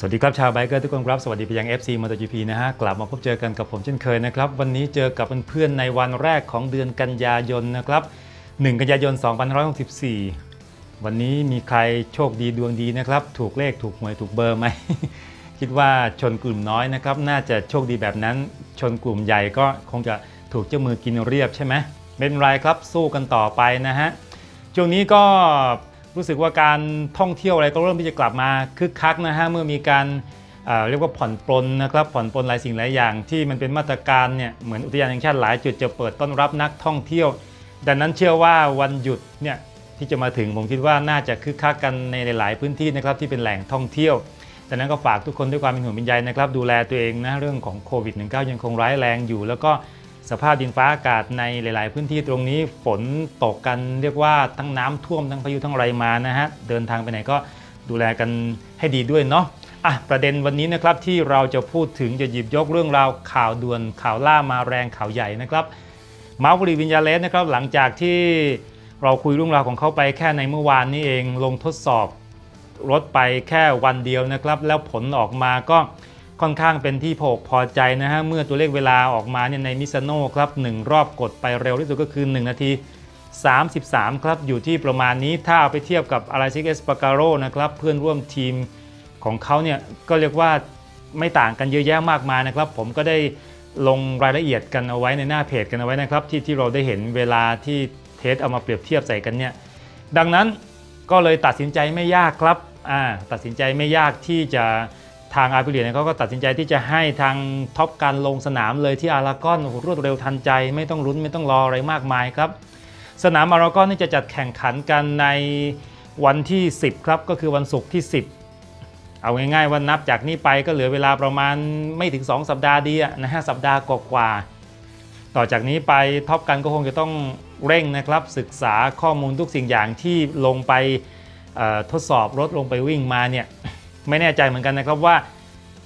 สวัสดีครับชาวไบเกอร์ทุกคนครับ สวัสดีไปยัง FC MotoGP นะฮะ กลับมาพบเจอกันกับผมเช่นเคยนะครับ วันนี้เจอกับเพื่อนๆในวันแรกของเดือนกันยายนนะครับ 1 กันยายน 2564 วันนี้มีใครโชคดีดวงดีนะครับ ถูกเลขถูกหวยถูกเบอร์ไหม คิดว่าชนกลุ่มน้อยนะครับ น่าจะโชคดีแบบนั้น ชนกลุ่มใหญ่ก็คงจะถูกเจ้ามือกินเรียบใช่ไหมเป็นไรครับสู้กันต่อไปนะฮะช่วงนี้ก็ รู้สึกว่าการท่องเที่ยวอะไรก็เริ่มที่จะกลับมาคึกคักนะฮะเมื่อมีการเอ่อเรียกว่าผ่อนปลนนะครับผ่อนปลนหลายสิ่งหลายอย่าง ที่มันเป็นมาตรการเนี่ยเหมือนอุทยานแห่งชาติหลายจุดจะเปิดต้อนรับนักท่องเที่ยว ดังนั้นเชื่อว่าวันหยุดเนี่ยที่จะมาถึงผมคิดว่าน่าจะคึกคักกันในหลาย ๆ พื้นที่นะครับที่เป็นแหล่งท่องเที่ยวดังนั้นก็ฝากทุกคนด้วยความเป็นห่วงเป็นใยนะครับดูแลตัวเองนะเรื่องของโควิด -19 ยังคงร้ายแรงอยู่ แล้วก็ สภาพดินฟ้าอากาศในหลาย ๆ พื้นที่ตรงนี้ฝนตกกันเรียกว่าทั้งน้ำท่วมทั้งพายุทั้งไรมานะฮะเดินทางไปไหนก็ดูแลกันให้ดีด้วยเนาะอะประเด็นวันนี้นะครับที่เราจะพูดถึงจะหยิบยกเรื่องราวข่าวด่วนข่าวล่ามาแรงข่าวใหญ่นะครับมาร์บุรีวินยาเลสนะครับหลังจากที่เราคุยเรื่องราวของเขาไปแค่ในเมื่อวานนี้เองลงทดสอบรถไปแค่วันเดียวนะครับ แล้วผลออกมาก็ ค่อนข้างเป็นที่พออกพอใจนะฮะ เมื่อตัวเลขเวลาออกมาเนี่ยในมิซาโน่ครับหนึ่งรอบกดไปเร็วที่สุดก็คือ 1 นาที 33 ครับ อยู่ที่ประมาณนี้ถ้าเอาไปเทียบกับอาราซิกเอสปาการโรนะครับเพื่อนร่วมทีมของเขาเนี่ยก็เรียกว่าไม่ต่างกันเยอะแยะมากมายนะครับ ผมก็ได้ลงรายละเอียดกันเอาไว้ในหน้าเพจกันเอาไว้นะครับ ที่ที่เราได้เห็นเวลาที่เทสเอามาเปรียบเทียบใส่กันเนี่ยดังนั้นก็เลยตัดสินใจไม่ยากครับอ่าตัดสินใจไม่ยากที่จะ ทางอาร์พิเลียนเขาก็ตัดสินใจที่จะให้ทางท็อปการลงสนามเลยที่อารากอนรวดเร็วทันใจ ไม่ต้องลุ้นไม่ต้องรออะไรมากมายครับ สนามอารากอนนี่จะจัดแข่งขันกันในวันที่ 10 ครับ ก็คือวันศุกร์ที่ 10 เอาง่ายๆว่านับจากนี้ไปก็เหลือเวลาประมาณไม่ถึง 2 สัปดาห์ดีนะฮะสัปดาห์กว่าๆต่อจากนี้ไปท็อปกันก็คงจะต้องเร่งนะครับ ศึกษาข้อมูลทุกสิ่งอย่างที่ลงไปทดสอบรถลงไปวิ่งมาเนี่ย ไม่แน่ใจเหมือนกันนะครับว่า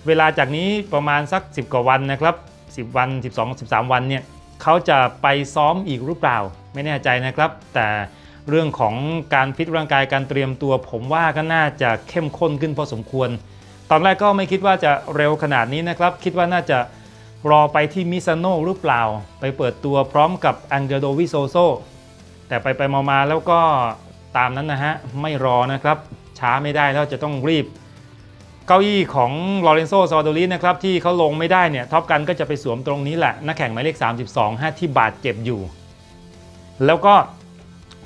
เวลาจากนี้ประมาณสัก 10 กว่าวันนะครับ10 วัน 12 13 วันเนี่ยเขาจะไปซ้อมอีกหรือเปล่า ไม่แน่ใจนะครับ แต่เรื่องของการฟิตร่างกายการเตรียมตัว ผมว่าก็น่าจะเข้มข้นขึ้นพอสมควร ตอนแรกก็ไม่คิดว่าจะเร็วขนาดนี้นะครับ คิดว่าน่าจะรอไปที่มิซาโน่หรือเปล่า ไปเปิดตัวพร้อมกับอังเดโดวิโซโซแต่ไปไปมาๆแล้วก็ตามนั้นนะฮะ ไม่รอนะครับ ช้าไม่ได้แล้วจะต้องรีบ เก้าอี้ของลอเรนโซซอโดรินะครับที่เขาลงไม่ได้เนี่ยท็อปกันก็จะไปสวมตรงนี้แหละ นักแข่งหมายเลข 32ฮะที่บาดเจ็บอยู่ แล้วก็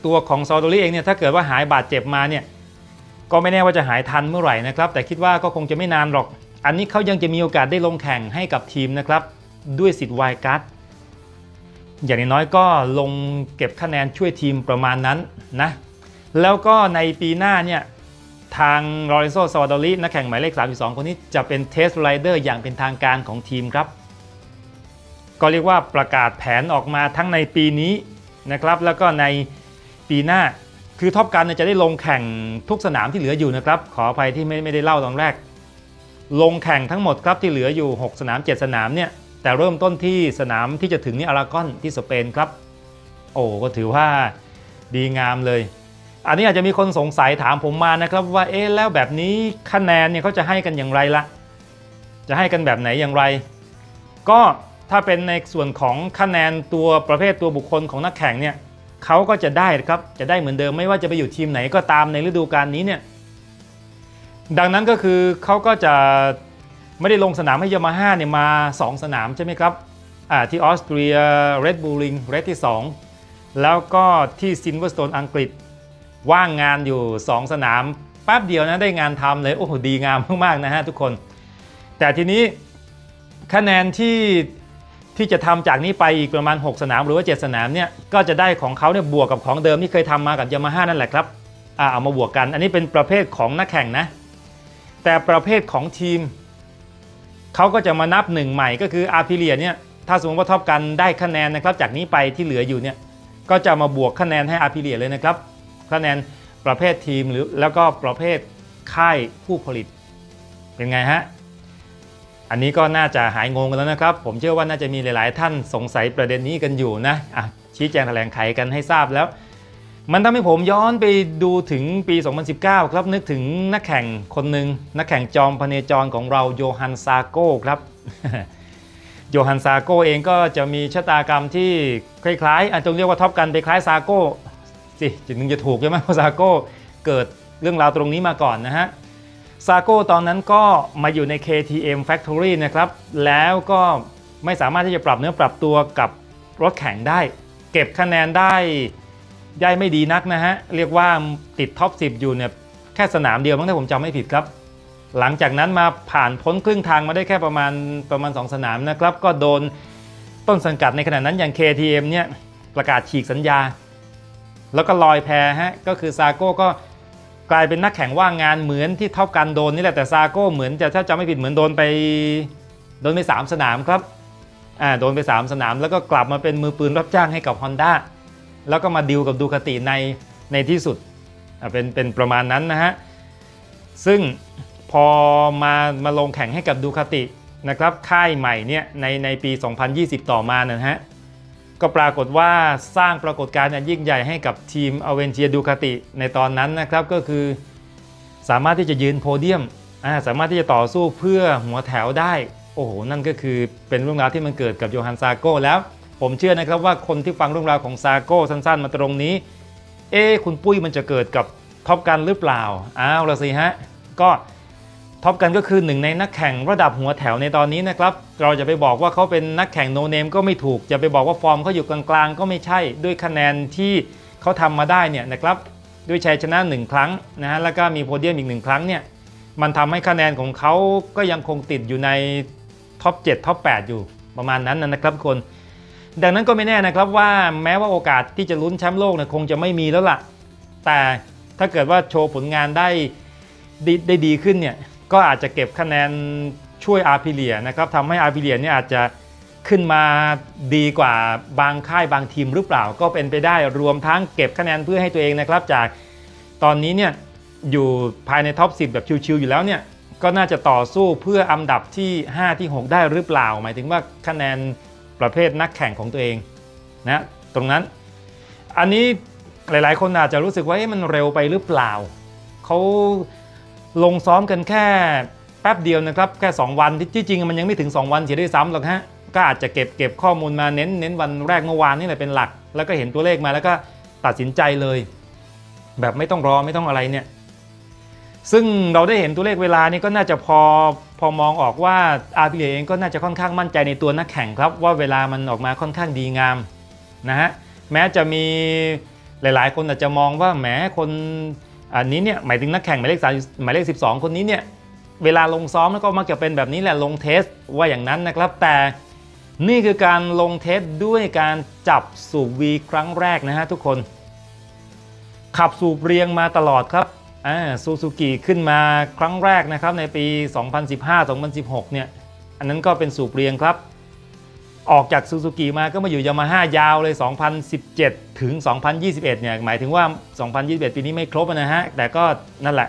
ตัวของซอโดริเองเนี่ยถ้าเกิดว่าหายบาดเจ็บมาเนี่ยก็ไม่แน่ว่าจะหายทันเมื่อไหร่นะครับ แต่คิดว่าก็คงจะไม่นานหรอก อันนี้เขายังจะมีโอกาสได้ลงแข่งให้กับทีมนะครับ ด้วยสิทธิ์วล์การ์ดอย่างน้อยก็ลงเก็บคะแนนช่วยทีมประมาณนั้นนะแล้วก็ในปีหน้าเนี่ย ทางลอเรนโซซาวาดอรินักแข่งหมายเลข 32 คนนี้จะเป็นเทสไรเดอร์อย่างเป็นทางการของทีมครับ ก็เรียกว่าประกาศแผนออกมาทั้งในปีนี้นะครับแล้วก็ในปีหน้าคือท็อปกันเนี่ยจะได้ลงแข่งทุกสนามที่เหลืออยู่นะครับ ขออภัยที่ไม่ไม่ได้เล่าตอนแรก ลงแข่งทั้งหมดครับที่เหลืออยู่ 6 สนาม 7 สนามเนี่ยแต่เริ่มต้นที่สนามที่จะถึงนี่อารากอนที่สเปนครับ โอ้ก็ถือว่าดีงามเลย อันนี้อาจจะมีคนสงสัยถามผมมานะครับว่าเอ๊ะแล้วแบบนี้คะแนนเนี่ยเขาจะให้กันอย่างไรละจะให้กันแบบไหนอย่างไร ก็ถ้าเป็นในส่วนของคะแนนตัวประเภทตัวบุคคลของนักแข่งเนี่ยเขาก็จะได้ครับจะได้เหมือนเดิมไม่ว่าจะไปอยู่ทีมไหนก็ตามในฤดูกาลนี้เนี่ยดังนั้นก็คือเขาก็จะไม่ได้ลงสนามให้ยามาฮ่าเนี่ยมา 2 สนามใช่ไหมครับอ่าที่ออสเตรีย Red Bull Ring Red ที่ 2 แล้วก็ที่ซินเวอร์สโตนอังกฤษ ว่างงานอยู่ 2 สนามแป๊บเดียวนะได้งานทำเลยโอ้โหดีงามมากๆนะฮะทุกคน แต่ทีนี้คะแนนที่ที่จะทำจากนี้ไปอีกประมาณ 6 สนามหรือว่า 7 สนามเนี่ยก็จะได้ของเขาเนี่ยบวกกับของเดิมที่เคยทำมากับยามาฮ่านั่นแหละครับอ่าเอามาบวกกัน อันนี้เป็นประเภทของนักแข่งนะ แต่ประเภทของทีมเขาก็จะมานับหนึ่งใหม่ก็คืออาร์พิเลียเนี่ยถ้าสมมติว่าท็อปกันได้คะแนนนะครับจากนี้ไปที่เหลืออยู่เนี่ยก็จะมาบวกคะแนนให้อาร์พิเลียเลยนะครับ คะแนนประเภททีมหรือแล้วก็ประเภทค่ายผู้ผลิต เป็นไงฮะ อันนี้ก็น่าจะหายงงกันแล้วนะครับ ผมเชื่อว่าน่าจะมีหลาย ๆ ท่านสงสัยประเด็นนี้กันอยู่นะอะชี้แจงแถลงไขกันให้ทราบแล้ว มันทำให้ผมย้อนไปดูถึงปี 2019 ครับนึกถึงนักแข่งคนหนึ่งนักแข่งจอมพเนจรของเราโยฮันซาโก้ครับโยฮันซาโก้เองก็จะมีชะตากรรมที่คล้ายๆอาจจะเรียกว่าท็อปกันไปคล้ายซาโก้ สิจึงจะถูกใช่ไหมเพราะซาโก้เกิดเรื่องราวตรงนี้มาก่อนนะฮะซาโก้ตอนนั้นก็มาอยู่ใน KTM Factory นะครับแล้วก็ไม่สามารถที่จะปรับเนื้อปรับตัวกับรถแข่งได้ เก็บคะแนนได้ได้ไม่ดีนักนะฮะ เรียกว่าติดท็อป 10 อยู่เนี่ยแค่สนามเดียวมั้งถ้าผมจำไม่ผิดครับ หลังจากนั้นมาผ่านพ้นครึ่งทางมาได้แค่ประมาณประมาณ 2 สนามนะครับ ก็โดนต้นสังกัดในขณะนั้นอย่าง KTM เนี่ยประกาศฉีกสัญญา แล้วก็ลอยแพฮะก็คือซาโก้ก็กลายเป็นนักแข่งว่างงานเหมือนที่เท่ากันโดนนี่แหละแต่ซาโก้เหมือนจะถ้าจำไม่ผิดเหมือนโดนไปโดนไป 3 สนามครับอ่าโดนไป 3 สนาม แล้วก็กลับมาเป็นมือปืนรับจ้างให้กับ Honda แล้วก็มาดิวกับดูคาติในในที่สุดอ่าเป็นเป็นประมาณนั้นนะฮะซึ่งพอมามาลงแข่งให้กับดูคาตินะครับค่ายใหม่เนี่ยในในปี 2020 ต่อมานะฮะ ก็ปรากฏว่าสร้างปรากฏการณ์ยิ่งใหญ่ให้กับทีมอเวนเทียดูคาติในตอนนั้นนะครับก็คือ สามารถที่จะยืนโพเดียมสามารถที่จะต่อสู้เพื่อหัวแถวได้ โอ้โห นั่นก็คือเป็นเรื่องราวที่มันเกิดกับโยฮันซาโก้แล้ว ผมเชื่อนะครับว่าคนที่ฟังเรื่องราวของซาโก้สั้นๆ มาตรงนี้ เอ๊คุณปุ้ยมันจะเกิดกับท็อปกันหรือเปล่าอ้าวละสิฮะก็ ท็อปกันก็คือหนึ่งในนักแข่งระดับหัวแถวในตอนนี้นะครับ เราจะไปบอกว่าเขาเป็นนักแข่งโนเนมก็ไม่ถูก จะไปบอกว่าฟอร์มเขาอยู่กลางๆ ก็ไม่ใช่ ด้วยคะแนนที่เขาทำมาได้เนี่ยนะครับด้วยชัยชนะ 1 ครั้งนะฮะแล้วก็มีโพเดียมอีกหนึ่งครั้งเนี่ยมันทำให้คะแนนของเขาก็ยังคงติดอยู่ในท็อป7ท็อป8อยู่ประมาณนั้นนะครับทุกคน ดังนั้นก็ไม่แน่นะครับว่าแม้ว่าโอกาสที่จะลุ้นแชมป์โลกเนี่ยคงจะไม่มีแล้วล่ะ แต่ถ้าเกิดว่าโชว์ผลงานได้ได้ได้ดีขึ้นเนี่ย ก็อาจจะเก็บคะแนนช่วยอาร์พิเลียนะครับทำให้อาร์พิเลียเนี่ยอาจจะขึ้นมาดีกว่าบางค่ายบางทีมหรือเปล่า ก็เป็นไปได้รวมทั้งเก็บคะแนนเพื่อให้ตัวเองนะครับ จากตอนนี้เนี่ยอยู่ภายในท็อป 10 แบบชิวๆอยู่แล้วเนี่ยก็น่าจะต่อสู้เพื่ออันดับที่ 5 ที่ 6 ได้หรือเปล่า หมายถึงว่าคะแนนประเภทนักแข่งของตัวเองนะตรงนั้น อันนี้หลายๆ คนอาจจะรู้สึกว่ามันเร็วไปหรือเปล่าเขา ลงซ้อมกันแค่แป๊บเดียวนะครับ แค่ 2 วันที่จริงๆมันยังไม่ถึง 2 วันเสียด้วยซ้ำหรอกฮะก็อาจจะเก็บเก็บข้อมูลมาเน้นเน้นวันแรกเมื่อวานนี่แหละเป็นหลัก แล้วก็เห็นตัวเลขมาแล้วก็ตัดสินใจเลย แบบไม่ต้องรอไม่ต้องอะไรเนี่ยซึ่งเราได้เห็นตัวเลขเวลานี่ก็น่าจะพอพอมองออกว่าอาร์พีเองก็น่าจะค่อนข้างมั่นใจในตัวนักแข่งครับ ว่าเวลามันออกมาค่อนข้างดีงามนะฮะแม้จะมีหลาย ๆ คนอาจจะมองว่าแหมคน อันนี้เนี่ยหมายถึงนักแข่งหมายเลขสามหมายเลข 12 คนนี้เนี่ยเวลาลงซ้อมแล้วก็มักจะเป็นแบบนี้แหละลงเทสว่าอย่างนั้นนะครับ แต่นี่คือการลงเทสด้วยการจับสูบวีครั้งแรกนะฮะทุกคน ขับสูบเรียงมาตลอดครับซูซูกิขึ้นมาครั้งแรกนะครับในปี 2015-2016 เนี่ย อันนั้นก็เป็นสูบเรียงครับ ออกจากซูซูกิมาก็มาอยู่ยามาฮ่ายาวเลย 2017 ถึง 2021 เนี่ย หมายถึงว่า 2021 ปีนี้ไม่ครบนะฮะ แต่ก็นั่นแหละ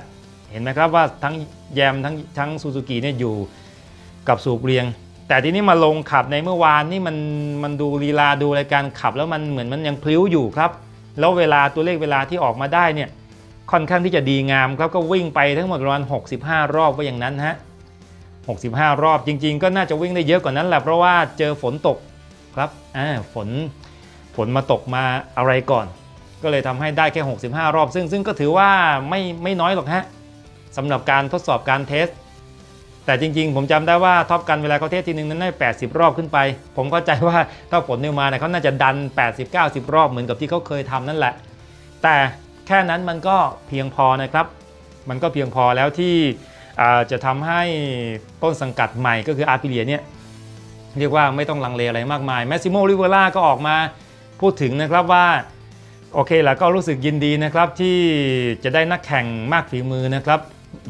เห็นไหมครับว่าทั้งแยมทั้งทั้งซูซูกิเนี่ยอยู่กับสูบเรียง แต่ทีนี้มาลงขับในเมื่อวานนี่มันมันดูลีลาดูรายการขับแล้วมันเหมือนมันยังพลิ้วอยู่ครับ แล้วเวลาตัวเลขเวลาที่ออกมาได้เนี่ยค่อนข้างที่จะดีงามครับก็วิ่งไปทั้งหมดประมาณ65 รอบว่าอย่างนั้นฮะ 65 รอบจริง ๆ ก็น่าจะวิ่งได้เยอะกว่านั้นแหละเพราะว่าเจอฝนตกครับอ่าฝนฝนมาตกมาอะไรก่อน ก็เลยทำให้ได้แค่ 65 รอบ ซึ่งซึ่งก็ถือว่าไม่ไม่น้อยหรอกฮะสำหรับการทดสอบการเทส แต่จริง ๆ ผมจำได้ว่าท็อปกันเวลาเขาเทสทีนึงนั้นได้ 80 รอบขึ้นไป ผมเข้าใจว่าถ้าฝนเนี่ยมาเนี่ยเขาน่าจะดัน 80-90 รอบเหมือนกับที่เขาเคยทำนั่นแหละ แต่แค่นั้นมันก็เพียงพอนะครับ มันก็เพียงพอแล้วที่ จะทำให้ต้นสังกัดใหม่ก็คืออาร์พิเลียเนี่ยเรียกว่าไม่ต้องลังเลอะไรมากมายแมซิโมริเวล่าก็ออกมาพูดถึงนะครับว่าโอเคแล้วก็รู้สึกยินดีนะครับที่จะได้นักแข่งมากฝีมือนะครับ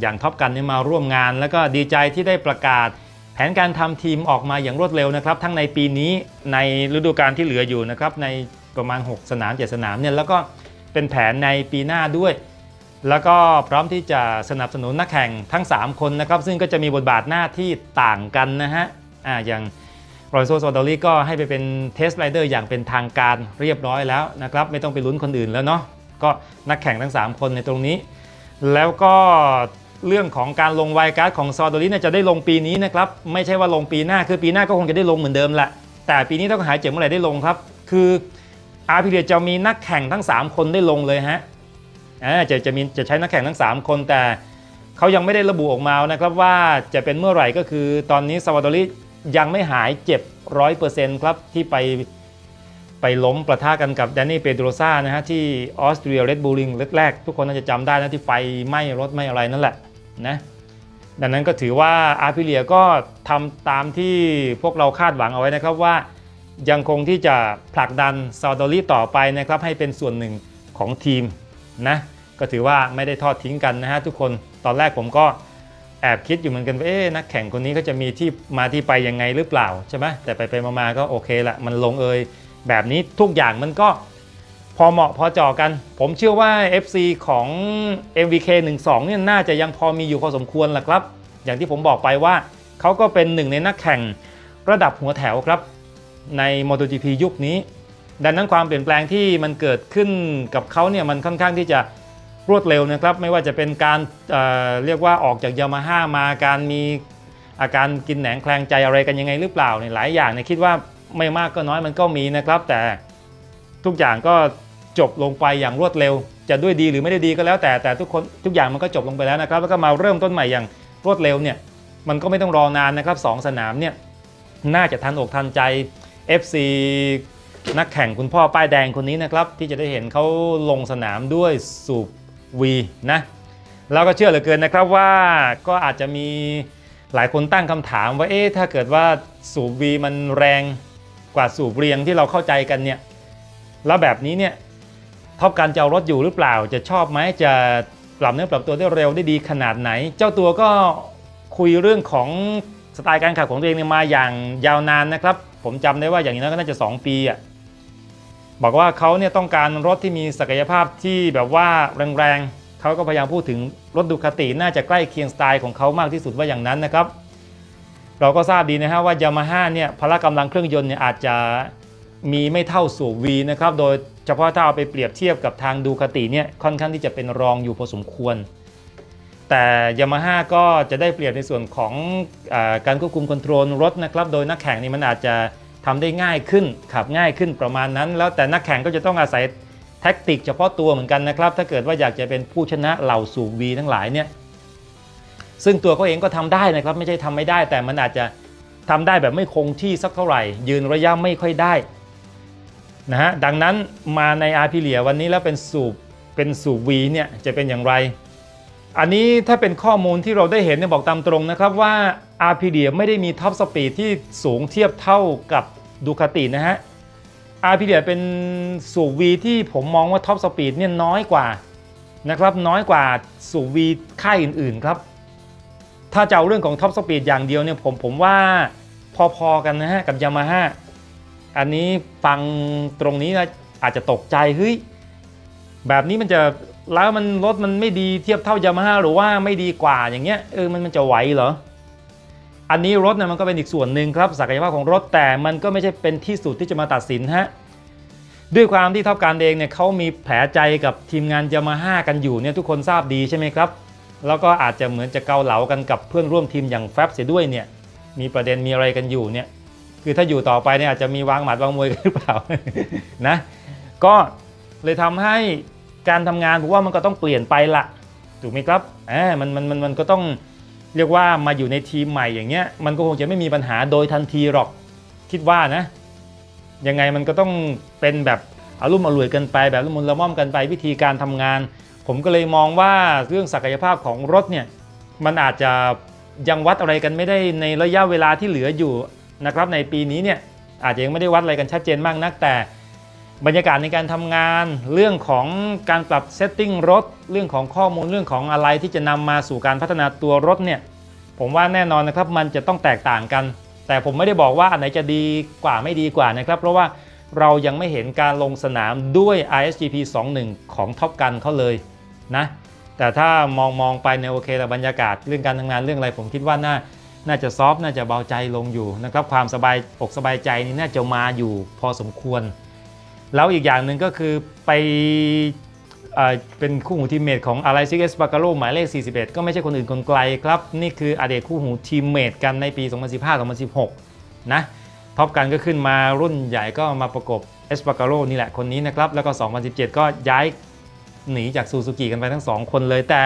อย่างท็อปกันนี่มาร่วมงาน แล้วก็ดีใจที่ได้ประกาศ แผนการทำทีมออกมาอย่างรวดเร็วนะครับ ทั้งในปีนี้ในฤดูกาลที่เหลืออยู่นะครับในประมาณ 6 สนาม 7 สนามเนี่ยแล้วก็เป็นแผนในปีหน้าด้วย แล้วก็พร้อมที่จะสนับสนุนนักแข่งทั้ง 3 คนนะครับ ซึ่งก็จะมีบทบาทหน้าที่ต่างกันนะฮะอ่าอย่างรอยโซโซดอลี่ก็ให้ไปเป็นเทสไรเดอร์อย่างเป็นทางการเรียบร้อยแล้วนะครับ ไม่ต้องไปลุ้นคนอื่นแล้วเนาะก็นักแข่งทั้ง 3 คนในตรงนี้ แล้วก็เรื่องของการลงไวการ์ดของซอร์โดลิเนี่ยจะได้ลงปีนี้นะครับ ไม่ใช่ว่าลงปีหน้าคือปีหน้าก็คงจะได้ลงเหมือนเดิมแหละแต่ปีนี้ต้องหายเจ็บเมื่อไหร่ได้ลงครับ คืออาร์พีเดียจะมีนักแข่งทั้ง 3 คนได้ลงเลยฮะ อ่าจะจะมีจะใช้นักแข่งทั้ง 3 คนแต่เขายังไม่ได้ระบุออกมานะครับว่าจะเป็นเมื่อไหร่ก็คือตอนนี้ซาวาโดลิยังไม่หายเจ็บร้อยเปอร์เซ็นต์ครับที่ไปไปล้มประทะกันกับแดนนี่เปโดรซ่านะฮะที่ออสเตรียเรดบูลิงแรกๆทุกคนน่าจะจำได้นะที่ไฟไหม้รถไหม้อะไรนั่นแหละนะดังนั้นก็ถือว่าอาร์พิเลียก็ทำตามที่พวกเราคาดหวังเอาไว้นะครับว่า ยังคงที่จะผลักดันซาดอรี่ต่อไปนะครับให้เป็นส่วนหนึ่งของทีม นะก็ถือว่าไม่ได้ทอดทิ้งกันนะฮะทุกคนตอนแรกผมก็แอบคิดอยู่เหมือนกันว่าเอ๊ะนักแข่งคนนี้ก็จะมีที่มาที่ไปยังไงหรือเปล่าใช่ไหมแต่ไปไปมาๆก็โอเคละมันลงเอยแบบนี้ทุกอย่างมันก็พอเหมาะพอเจาะกัน ผมเชื่อว่า FC ของ MVK 12เนี่ยน่าจะยังพอมีอยู่พอสมควรแหละครับ อย่างที่ผมบอกไปว่าเขาก็เป็นหนึ่งในนักแข่งระดับหัวแถวครับ ใน MotoGP ยุคนี้ ดังนั้นความเปลี่ยนแปลงที่มันเกิดขึ้นกับเขาเนี่ยมันค่อนข้างที่จะรวดเร็วนะครับ ไม่ว่าจะเป็นการเเรียกว่าออกจากยามาฮ่ามาการมีอาการกินแหนงแคลงใจอะไรกันยังไงหรือเปล่าเนี่ยหลายอย่างเนี่ยคิดว่าไม่มากก็น้อยมันก็มีนะครับ แต่ทุกอย่างก็จบลงไปอย่างรวดเร็ว จะด้วยดีหรือไม่ได้ดีก็แล้วแต่แต่ทุกคนทุกอย่างมันก็จบลงไปแล้วนะครับ แล้วก็มาเริ่มต้นใหม่อย่างรวดเร็วเนี่ยมันก็ไม่ต้องรอนานนะครับสองสนามเนี่ยน่าจะทันอกทันใจ FC นักแข่งคุณพ่อป้ายแดงคนนี้นะครับ ที่จะได้เห็นเขาลงสนามด้วยสูบวีนะแล้วก็เชื่อเหลือเกินนะครับว่าก็อาจจะมีหลายคนตั้งคำถามว่าเอ๊ะถ้าเกิดว่าสูบวีมันแรงกว่าสูบเรียงที่เราเข้าใจกันเนี่ยแล้วแบบนี้เนี่ยท็อปการจะเอารถอยู่หรือเปล่า จะชอบไหมจะปรับเนื้อปรับตัวได้เร็วได้ดีขนาดไหน เจ้าตัวก็คุยเรื่องของสไตล์การขับของตัวเองเนี่ยมาอย่างยาวนานนะครับ ผมจำได้ว่าอย่างนี้ก็น่าจะ 2 ปีอะ บอกว่าเขาเนี่ยต้องการรถที่มีศักยภาพที่แบบว่าแรงๆเขาก็พยายามพูดถึงรถดูคาติน่าจะใกล้เคียงสไตล์ของเขามากที่สุดว่าอย่างนั้นนะครับ เราก็ทราบดีนะฮะว่ายามาฮ่าเนี่ยพละกำลังเครื่องยนต์เนี่ยอาจจะมีไม่เท่าสูบวีนะครับโดยเฉพาะถ้าเอาไปเปรียบเทียบกับทางดูคาติเนี่ยค่อนข้างที่จะเป็นรองอยู่พอสมควร แต่ยามาฮ่าก็จะได้เปรียบในส่วนของอาการควบคุมคอนโทรลรถนะครับโดยนักแข่งนี่มันอาจจะ ทำได้ง่ายขึ้นขับง่ายขึ้นประมาณนั้น แล้วแต่นักแข่งก็จะต้องอาศัยแท็กติกเฉพาะตัวเหมือนกันนะครับ ถ้าเกิดว่าอยากจะเป็นผู้ชนะเหล่าสูบวีทั้งหลายเนี่ยซึ่งตัวเขาเองก็ทำได้นะครับ ไม่ใช่ทำไม่ได้ แต่มันอาจจะทำได้แบบไม่คงที่สักเท่าไหร่ ยืนระยะไม่ค่อยได้นะฮะดังนั้นมาในอาร์พิเลียวันนี้แล้วเป็นสูบเป็นสูบวีเนี่ยจะเป็นอย่างไร อันนี้ถ้าเป็นข้อมูลที่เราได้เห็นเนี่ยบอกตามตรงนะครับว่า r p d ไม่ได้มีท็อปสปีดที่สูงเทียบเท่ากับดูคาตินะฮะ r p d เป็นสูบวีที่ผมมองว่าท็อปสปีดเนี่ยน้อยกว่านะครับน้อยกว่าสูบวีค่ายอื่นๆครับ ถ้าจะเอาเรื่องของท็อปสปีดอย่างเดียวเนี่ยผมผมว่าพอๆกันนะฮะกับยามาฮ่าอันนี้ฟังตรงนี้นะอาจจะตกใจเฮ้ยแบบนี้มันจะ แล้วมันรถมันไม่ดีเทียบเท่ายามาฮ่าหรือว่าไม่ดีกว่าอย่างเงี้ยเออมันมันจะไหวเหรออันนี้รถเนี่ยมันก็เป็นอีกส่วนหนึ่งครับศักยภาพของรถแต่มันก็ไม่ใช่เป็นที่สุดที่จะมาตัดสินฮะด้วยความที่ท็อปการเองเนี่ยเขามีแผลใจกับทีมงานยามาฮ่ากันอยู่เนี่ยทุกคนทราบดีใช่ไหมครับ แล้วก็อาจจะเหมือนจะเกาเหลากันกับเพื่อนร่วมทีมอย่างแฟบเสียด้วยเนี่ยมีประเด็นมีอะไรกันอยู่เนี่ยคือถ้าอยู่ต่อไปเนี่ยอาจจะมีวางหมัดวางมวยกันหรือเปล่านะก็เลยทำให้ การทำงานผมว่ามันก็ต้องเปลี่ยนไปละถูกไหมครับแหมมันมันมันมันก็ต้องเรียกว่ามาอยู่ในทีมใหม่อย่างเงี้ยมันก็คงจะไม่มีปัญหาโดยทันทีหรอกคิดว่านะยังไงมันก็ต้องเป็นแบบอารุ่มอร่วยกันไป แบบละมุนละม่อมกันไปวิธีการทำงาน ผมก็เลยมองว่าเรื่องศักยภาพของรถเนี่ยมันอาจจะยังวัดอะไรกันไม่ได้ในระยะเวลาที่เหลืออยู่นะครับในปีนี้เนี่ยอาจจะยังไม่ได้วัดอะไรกันชัดเจนมากนักแต่ บรรยากาศในการทำงาน เรื่องของการปรับเซตติ้งรถ เรื่องของข้อมูลเรื่องของอะไรที่จะนำมาสู่การพัฒนาตัวรถเนี่ยผมว่าแน่นอนนะครับมันจะต้องแตกต่างกัน แต่ผมไม่ได้บอกว่าอันไหนจะดีกว่าไม่ดีกว่านะครับ เพราะว่าเรายังไม่เห็นการลงสนามด้วย ISGP 21 ของท็อปกันเขาเลยนะแต่ถ้ามองมองไปในโอเคแต่บรรยากาศเรื่องการทำงานเรื่องอะไรผมคิดว่าน่าน่าจะซอฟต์น่าจะเบาใจลงอยู่นะครับความสบายอกสบายใจนี่น่าจะมาอยู่พอสมควร แล้วอีกอย่างหนึ่งก็คือไปอ่เป็นคู่หูทีมเมทของอะไรซิเอสบาการโลหมายเลข 41 ก็ไม่ใช่คนอื่นคนไกลครับ นี่คืออดีตคู่หูทีมเมทกันในปี 2015-2016 นะท็อปกันก็ขึ้นมารุ่นใหญ่ก็มาประกบเอสบาการโลนี่แหละคนนี้นะครับ แล้วก็ 2017 ก็ย้ายหนีจากซูซูกิกันไปทั้งสองคนเลยแต่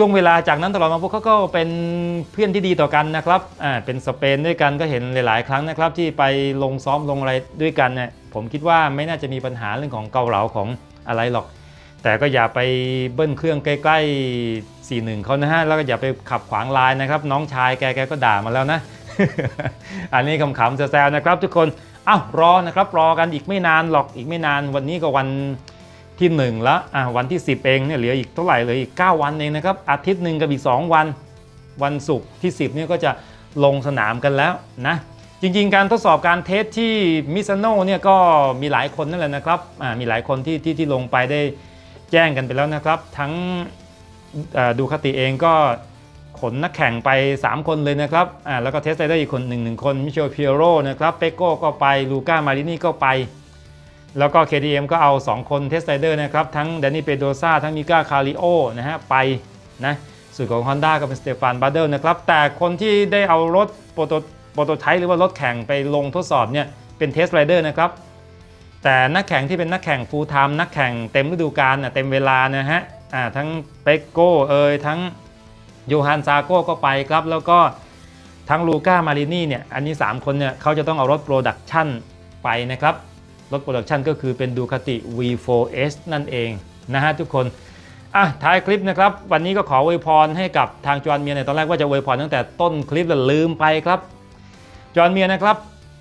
ช่วงเวลาจากนั้นตลอดมาพวกเขาก็เป็นเพื่อนที่ดีต่อกันนะครับอ่าเป็นสเปนด้วยกันก็เห็นหลายๆ ครั้งนะครับ ที่ไปลงซ้อมลงอะไรด้วยกันเนี่ยผมคิดว่าไม่น่าจะมีปัญหาเรื่องของเกาเหลาของอะไรหรอก แต่ก็อย่าไปเบิ้ลเครื่องใกล้ๆ41เขานะฮะแล้วก็อย่าไปขับขวางลายนะครับ น้องชายแกแกก็ด่ามาแล้วนะ อันนี้ขำๆแซวๆนะครับ ทุกคนอ้าวรอนะครับรอกันอีกไม่นานหรอกอีกไม่นานวันนี้ก็วัน ที่ 1 แล้วอะวันที่ 10 เองเนี่ยเหลืออีกเท่าไหร่เหลยอีก 9 วันเองนะครับ อาทิตย์หนึ่งกับอีก 2 วัน วันศุกร์ที่ 10เนี่ยก็จะลงสนามกันแล้วนะจริงๆ การทดสอบการเทสที่มิซานโนเนี่ยก็มีหลายคนนั่นแหละนะครับอ่ามีหลายคนที่ที่ที่ลงไปได้แจ้งกันไปแล้วนะครับ ทั้งดูคาติเองก็ขนนักแข่งไป 3 คนเลยนะครับอ่าแล้วก็เทสไ r เดอร์อีกคนหนึ่งหนึ่งคนมิเชลเพียโรนะครับเปโก้ก็ไปลูก้ามารินี่ก็ไป แล้วก็ KTM ก็เอา 2 คนเทสไ r เดอร์นะครับ ทั้งแดนนี่เปโดซาทั้งมิก้าคาริโอนะฮะ ไปนะส่วนของ Honda ก็เป็นสเตฟานบาร์เดลนะครับ แต่คนที่ได้เอารถโปรโตโปรโตไทป์หรือว่ารถแข่งไปลงทดสอบเนี่ยเป็นเทสไรเดอร์นะครับ แต่นักแข่งที่เป็นนักแข่งฟูลไทม์นักแข่งเต็มฤดูกาลน่ะเต็มเวลานะฮะอ่าทั้งเปโก้เอยทั้งโยฮันซาโก้ก็ไปครับ แล้วก็ทั้งลูก้ามารินี่เนี่ยอันนี้ 3 คนเนี่ยเขาจะต้องเอารถโปรดักชันไปนะครับ รถโปรดักชันก็คือเป็นดูคาติ V4S นั่นเองนะฮะทุกคนอะท้ายคลิปนะครับ วันนี้ก็ขออวยพรให้กับทางจอห์นเมียในตอนแรกว่าจะอวยพรตั้งแต่ต้นคลิปแล้วลืมไปครับ จอห์นเมียนะครับ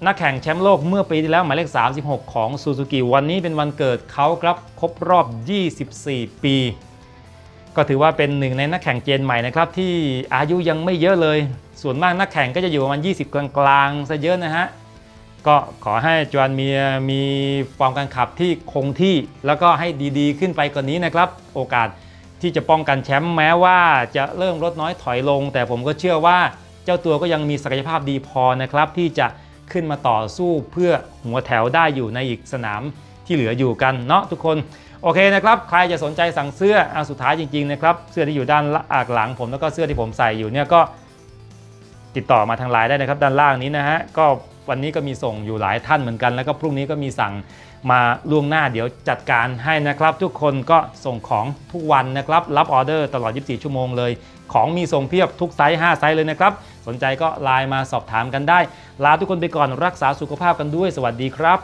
นักแข่งแชมป์โลกเมื่อปีที่แล้วหมายเลข 36 ของซูซูกิวันนี้เป็นวันเกิดเขาครับครบรอบ 24 ปี ก็ถือว่าเป็นหนึ่งในนักแข่งเจนใหม่นะครับที่อายุยังไม่เยอะเลย ส่วนมากนักแข่งก็จะอยู่ประมาณ 20 กลางๆซะเยอะนะฮะ ก็ขอให้จอห์นเมียมีฟอร์มการขับที่คงที่ แล้วก็ให้ดีๆ ขึ้นไปกว่านนี้นะครับ โอกาสที่จะป้องกันแชมป์แม้ว่าจะเริ่มลดน้อยถอยลง แต่ผมก็เชื่อว่าเจ้าตัวก็ยังมีศักยภาพดีพอนะครับ ที่จะขึ้นมาต่อสู้เพื่อหัวแถวได้อยู่ในอีกสนามที่เหลืออยู่กันเนาะทุกคนโอเคนะครับใครจะสนใจสั่งเสื้ออสุดท้ายจริงๆนะครับเสื้อที่อยู่ด้านหลังผมแล้วก็เสื้อที่ผมใส่อยู่เนี่ยก็ติดต่อมาทางไลน์ได้นะครับด้านล่างนี้นะฮะก็ วันนี้ก็มีส่งอยู่หลายท่านเหมือนกัน แล้วก็พรุ่งนี้ก็มีสั่งมาล่วงหน้าเดี๋ยวจัดการให้นะครับ ทุกคนก็ส่งของทุกวันนะครับ รับออเดอร์ตลอด 24 ชั่วโมงเลย ของมีส่งเพียบทุกไซส์ 5 ไซส์เลยนะครับ สนใจก็ไลน์มาสอบถามกันได้ ลาทุกคนไปก่อนรักษาสุขภาพกันด้วย สวัสดีครับ